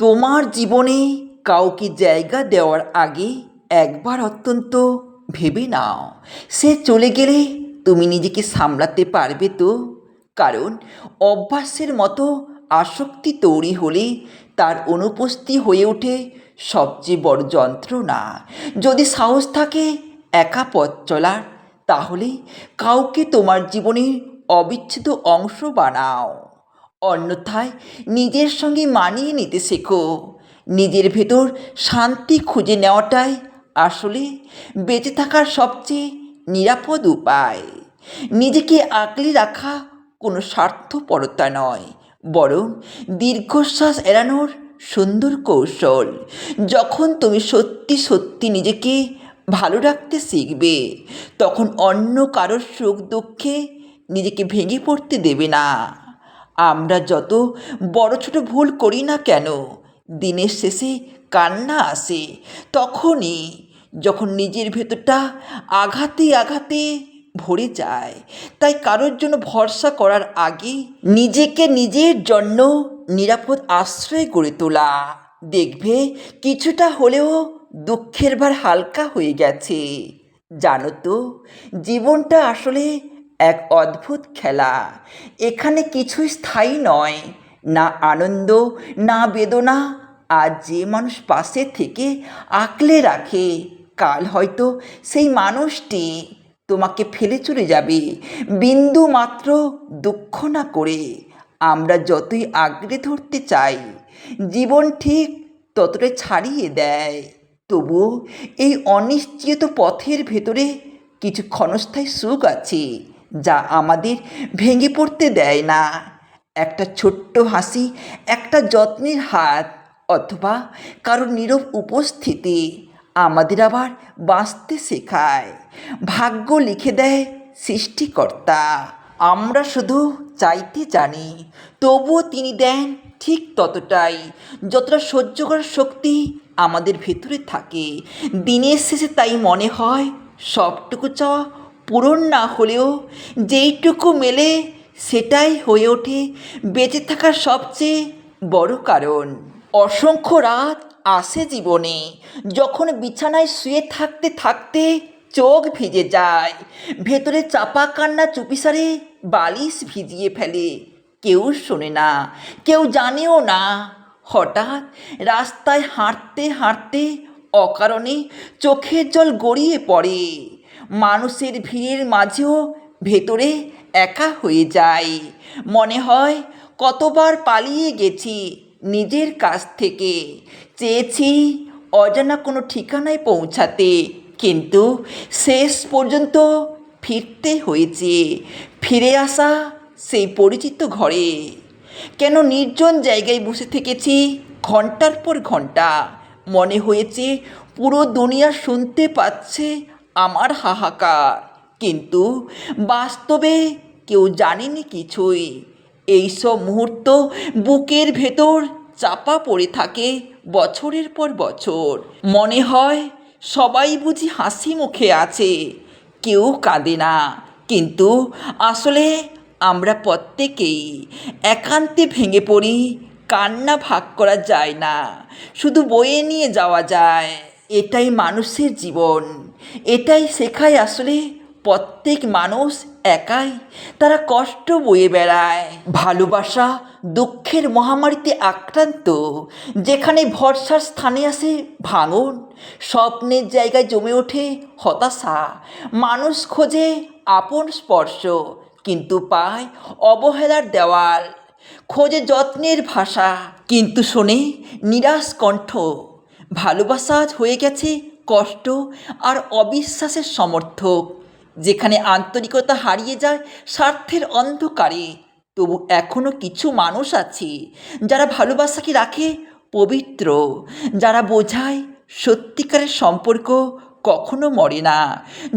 তোমার জীবনে কাউকে জায়গা দেওয়ার আগে একবার অত্যন্ত ভেবে নাও। সে চলে গেলে তুমি নিজেকে সামলাতে পারবে তো। কারণ অভ্যাসের মতো আসক্তি তৈরি হলে তার অনুপস্থিতি হয়ে ওঠে সবচেয়ে বড় যন্ত্রণা। যদি সাহস থাকে একা পথ চলার, তাহলে কাউকে তোমার জীবনের অবিচ্ছেদ্য অংশ বানাও। অন্যথায় নিজের সঙ্গে মানিয়ে নিতে শেখো। নিজের ভেতর শান্তি খুঁজে নেওয়াটাই আসলে বেঁচে থাকার সবচেয়ে নিরাপদ উপায়। নিজেকে আঁকলে রাখা কোনো স্বার্থপরতা নয়, বরং দীর্ঘশ্বাস এড়ানোর সুন্দর কৌশল। যখন তুমি সত্যি সত্যি নিজেকে ভালো রাখতে শিখবে, তখন অন্য কারোর সুখ দুঃখে নিজেকে ভেঙে পড়তে দেবে না। আমরা যত বড় ছোট ভুল করি না কেন, দিনের শেষে কান্না আসে। তখনই যখন নিজের ভেতরটা আঘাতে আঘাতে ভরে যায়, তাই কারোর জন্য ভরসা করার আগে নিজেকে নিজের জন্য নিরাপদ আশ্রয় গড়ে তোলা। দেখবে কিছুটা হলেও দুঃখের ভার হালকা হয়ে গেছে। জানো তো, জীবনটা আসলে এক অদ্ভুত খেলা। এখানে কিছুই স্থায়ী নয়। না আনন্দ, না বেদনা। আর যে মানুষ পাশে থেকে আঁকলে রাখে, কাল হয়তো সেই মানুষটি তোমাকে ফেলে চলে যাবে। বিন্দু মাত্র দুঃখ না করে আমরা যতই আঁকড়ে ধরতে চাই, জীবন ঠিক ততটাই ছাড়িয়ে দেয়। তবুও এই অনিশ্চিত পথের ভেতরে কিছু ক্ষণস্থায়ী সুখ আছে। যা আমাদের ভেঙে পড়তে দেয় না। একটা ছোট্ট হাসি, একটা যত্নের হাত, অথবা কারও নীরব উপস্থিতি আমাদের আবার বাঁচতে শেখায়। ভাগ্য লিখে দেয় সৃষ্টিকর্তা। আমরা শুধু চাইতে জানি, তবুও তিনি দেন ঠিক ততটাই। যতটা সহ্য করার শক্তি আমাদের ভেতরে থাকে। দিনের শেষে তাই মনে হয়, সবটুকু চাওয়া পূরণ না হলেও যেইটুকু মেলে সেটাই হয়ে ওঠে। বেঁচে থাকার সবচেয়ে বড় কারণ, অসংখ্য রাত আসে জীবনে, যখন বিছানায় শুয়ে থাকতে থাকতে চোখ ভিজে যায়, ভেতরে চাপা কান্না চুপিসারে বালিশ ভিজিয়ে ফেলে। কেউ শোনে না, কেউ জানেও না। হঠাৎ রাস্তায় হাঁটতে হাঁটতে অকারণে চোখের জল গড়িয়ে পড়ে। মানুষের ভিড়ের মাঝেও ভেতরে একা হয়ে যায়। মনে হয়, কতবার পালিয়ে গেছি নিজের কাছ থেকে। চেয়েছি অজানা কোনো ঠিকানায় পৌঁছাতে, কিন্তু শেষ পর্যন্ত ফিরতে হয়েছে। ফিরে আসা সেই পরিচিত ঘরে। কেন নির্জন জায়গায় বসে থেকেছি ঘণ্টার পর ঘণ্টা? মনে হয়েছে পুরো দুনিয়া শুনতে পাচ্ছে আমার হাহাকার। কিন্তু বাস্তবে কেউ জানেনি কিছুই। এইসব মুহূর্ত বুকের ভেতর চাপা পড়ে থাকে বছরের পর বছর। মনে হয় সবাই বুঝি হাসি মুখে আছে। কেউ কাঁদে না। কিন্তু আসলে আমরা প্রত্যেকেই একান্তে ভেঙে পড়ি, কান্না ভাগ করা যায় না। শুধু বয়ে নিয়ে যাওয়া যায়। এটাই মানুষের জীবন। এটাই শেখায় আসলে প্রত্যেক মানুষ একাই। তারা কষ্ট বয়ে বেড়ায়। ভালোবাসা দুঃখের মহামারীতে আক্রান্ত, যেখানে ভরসার স্থানে আসে ভাঙন, স্বপ্নের জায়গায় জমে ওঠে হতাশা। মানুষ খোঁজে আপন স্পর্শ, কিন্তু পায় অবহেলার দেওয়াল। খোঁজে যত্নের ভাষা, কিন্তু শোনে নিরাশ কণ্ঠ। ভালোবাসা হয়ে গেছে কষ্ট আর অবিশ্বাসের সমর্থক। যেখানে আন্তরিকতা হারিয়ে যায়, স্বার্থের অন্ধকারে। তবু এখনও কিছু মানুষ আছে, যারা ভালোবাসাকে রাখে পবিত্র, যারা বোঝায় সত্যিকারের সম্পর্ক কখনো মরে না।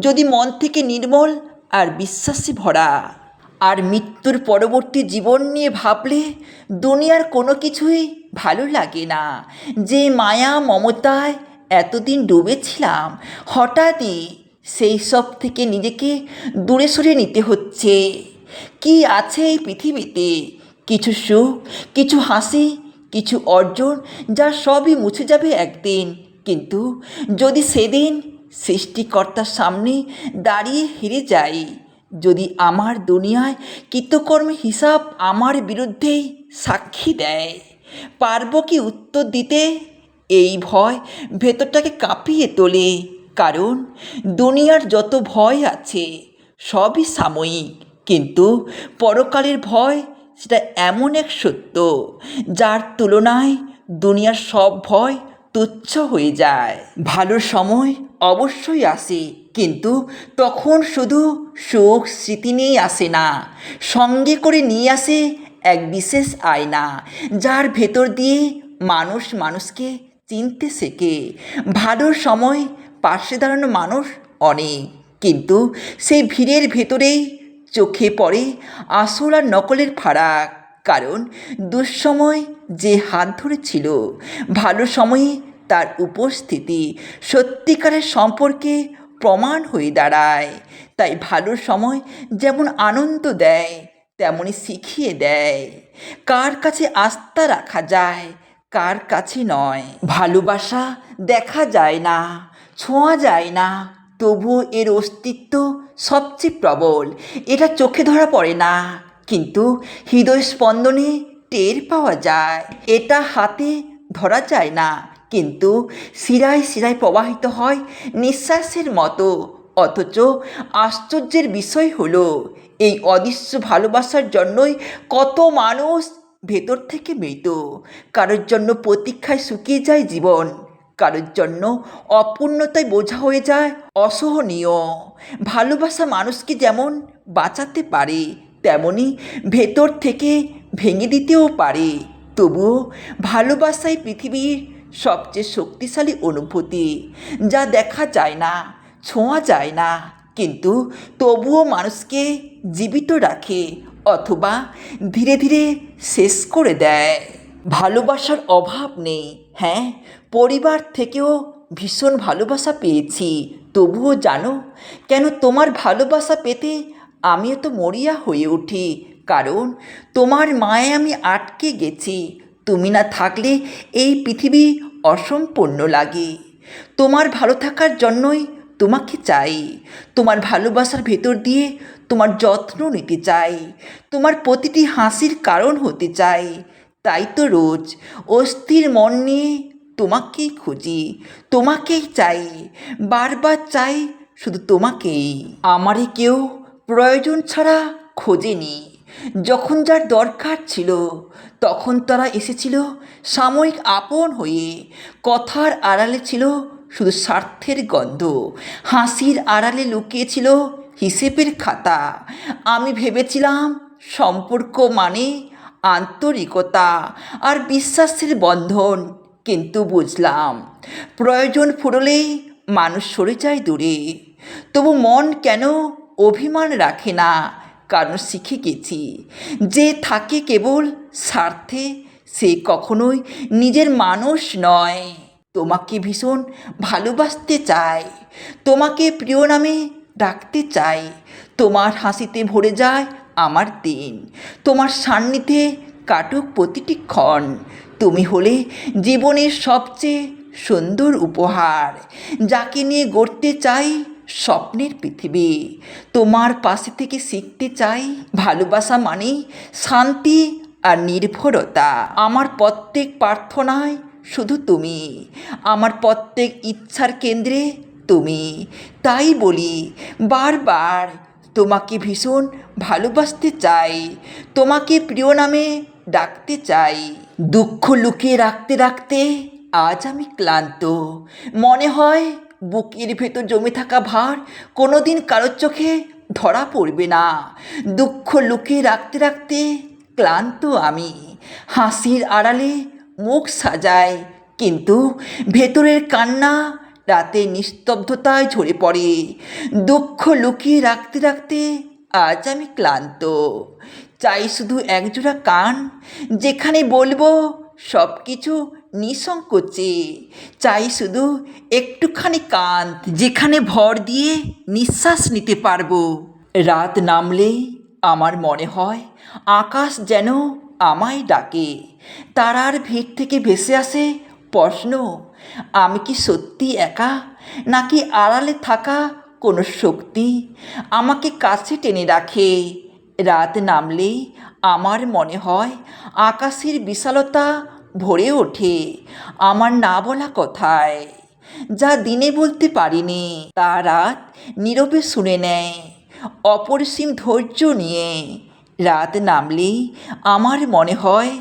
যদি মন থেকে নির্মল আর বিশ্বাসে ভরা, আর মৃত্যুর পরবর্তী জীবন নিয়ে ভাবলে দুনিয়ার কোনো কিছুই ভালো লাগে না। যে মায়া, মমতায় এতদিন ডুবেছিলাম, হঠাৎই সেই সব থেকে নিজেকে দূরে সরিয়ে নিতে হচ্ছে। কি আছে এই পৃথিবীতে? কিছু সুখ, কিছু হাসি, কিছু অর্জন যা সবই মুছে যাবে একদিন। কিন্তু যদি সেদিন সৃষ্টিকর্তার সামনে দাঁড়িয়ে হেরে যাই, যদি আমার দুনিয়ায় কৃতকর্মের হিসাব আমার বিরুদ্ধেই সাক্ষী দেয়, পারব কি উত্তর দিতে? এই ভয় ভেতরটাকে কাঁপিয়ে তোলে, কারণ দুনিয়ার যত ভয় আছে সবই সাময়িক। কিন্তু পরকালের ভয় সেটা এমন এক সত্য, যার তুলনায় দুনিয়ার সব ভয় তুচ্ছ হয়ে যায়। ভালো সময় অবশ্যই আসে, কিন্তু তখন শুধু সুখ স্মৃতি নিয়েই আসে না, সঙ্গে করে নিয়ে আসে এক বিশেষ আয়না, যার ভেতর দিয়ে মানুষ মানুষকে চিনতে শেখে। ভালো সময় পাশে দাঁড়ানো মানুষ অনেক। কিন্তু সেই ভিড়ের ভেতরেই চোখে পড়ে আসল আর নকলের ফারাক। কারণ দুঃসময় যে হাত ধরেছিল, ভালো সময়ে তার উপস্থিতি সত্যিকারের সম্পর্কে প্রমাণ হয়ে দাঁড়ায়। তাই ভালো সময় যেমন আনন্দ দেয় তেমনই শিখিয়ে দেয়। কার কাছে আস্থা রাখা যায় কার কাছে নয়। ভালোবাসা দেখা যায় না, ছোঁয়া যায় না, তবুও এর অস্তিত্ব সবচেয়ে প্রবল। এটা চোখে ধরা পড়ে না, কিন্তু হৃদয় স্পন্দনে টের পাওয়া যায়। এটা হাতে ধরা যায় না, কিন্তু শিরায় শিরায় প্রবাহিত হয় নিঃশ্বাসের মতো। অথচ আশ্চর্যের বিষয় হলো, এই অদৃশ্য ভালোবাসার জন্যই কত মানুষ ভেতর থেকে মৃত। কারোর জন্য প্রতীক্ষায় শুকিয়ে যায় জীবন, কারোর জন্য অপূর্ণতায় বোঝা হয়ে যায় অসহনীয়। ভালোবাসা মানুষকে যেমন বাঁচাতে পারে, তেমনি ভেতর থেকে ভেঙে দিতেও পারে। তবুও ভালোবাসাই পৃথিবীর সবচেয়ে শক্তিশালী অনুভূতি, যা দেখা যায় না, ছোঁয়া যায় না। কিন্তু তবুও মানুষকে জীবিত রাখে অথবা ধীরে ধীরে শেষ করে দেয়। ভালোবাসার অভাব নেই হ্যাঁ? পরিবার থেকেও ভীষণ ভালোবাসা পেয়েছি। তবুও জানো, কেন তোমার ভালোবাসা পেতে আমিও তো মরিয়া হয়ে উঠি। কারণ তোমার মায়ে আমি আটকে গেছি। তুমি না থাকলে এই পৃথিবী অসম্পূর্ণ লাগে। তোমার ভালো থাকার জন্যই তোমাকে চাই। তোমার ভালোবাসার ভেতর দিয়ে তোমার যত্ন নিতে চাই। তোমার প্রতিটি হাসির কারণ হতে চাই। তাই তো রোজ অস্থির মন নিয়ে তোমাকেই খুঁজি। তোমাকেই চাই। বারবার চাই শুধু তোমাকেই। আমারে কেউ প্রয়োজন ছাড়া খোঁজেনি। যখন যার দরকার ছিল, তখন তারা এসেছিল সাময়িক আপন হয়ে। কথার আড়ালে ছিল শুধু স্বার্থের গন্ধ। হাসির আড়ালে লুকিয়েছিল হিসেবের খাতা। আমি ভেবেছিলাম সম্পর্ক মানে আন্তরিকতা আর বিশ্বাসের বন্ধন, কিন্তু বুঝলাম প্রয়োজন ফুরলেই মানুষ সরে যায় দূরে। তবু মন কেন অভিমান রাখে না, কারণ শিখে গেছি যে থাকে কেবল স্বার্থে, সে কখনোই নিজের মানুষ নয়। তোমাকে ভীষণ ভালোবাসতে চাই তোমাকে প্রিয় নামে ডাকতে চাই তোমার হাসিতে ভরে যায় আমার দিন, তোমার সান্নিধ্যে কাটুক প্রতিটি ক্ষণ। তুমি হলে জীবনের সবচেয়ে সুন্দর উপহার, যাকে নিয়ে গড়তে চাই স্বপ্নের পৃথিবী। তোমার পাশে থেকে শিখতে চাই ভালোবাসা মানে শান্তি আর নির্ভরতা। আমার প্রত্যেক প্রার্থনায় শুধু তুমি। আমার প্রত্যেক ইচ্ছার কেন্দ্রে তুমি। তাই বলি, বারবার তোমাকে ভীষণ ভালোবাসতে চাই, তোমাকে প্রিয় নামে ডাকতে চাই। দুঃখ লুকিয়ে রাখতে রাখতে আজ আমি ক্লান্ত। মনে হয় বুকের ভেতর জমে থাকা ভার কোনোদিন কারোর চোখে ধরা পড়বে না। দুঃখ লুকিয়ে রাখতে রাখতে ক্লান্ত আমি। হাসির আড়ালে মুখ সাজায়, কিন্তু ভেতরের কান্না রাতে নিস্তব্ধতায় ঝরে পড়ে। দুঃখ লুকিয়ে রাখতে রাখতে আজ আমি ক্লান্ত। চাই শুধু একজোড়া কান, যেখানে বলব সব কিছু নিঃসংকোচে। চাই শুধু একটুখানি কান যেখানে ভর দিয়ে নিঃশ্বাস নিতে পারব। রাত নামলেই আমার মনে হয় আকাশ যেন আমায় ডাকে। তারার ভিড় থেকে ভেসে আসে প্রশ্ন, আমি কি সত্যি একা? নাকি আড়ালে থাকা কোনো শক্তি? আমাকে কাছে টেনে রাখে। রাত নামলেই আমার মনে হয় আকাশের বিশালতা ভরে ওঠে আমার না বলা কথায়। যা দিনে বলতে পারিনি, তা রাত নীরবে শুনে নেয়। অপরিসীম ধৈর্য নিয়ে রাত নামলেই আমার মনে হয়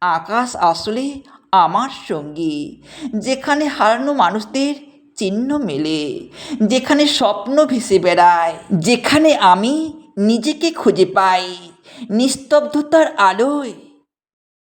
আকাশ আসলে আমার সঙ্গী। যেখানে হারানো মানুষদের চিহ্ন মেলে, যেখানে স্বপ্ন ভেসে বেড়ায়, যেখানে আমি নিজেকে খুঁজে পাই। নিস্তব্ধতার আলোয়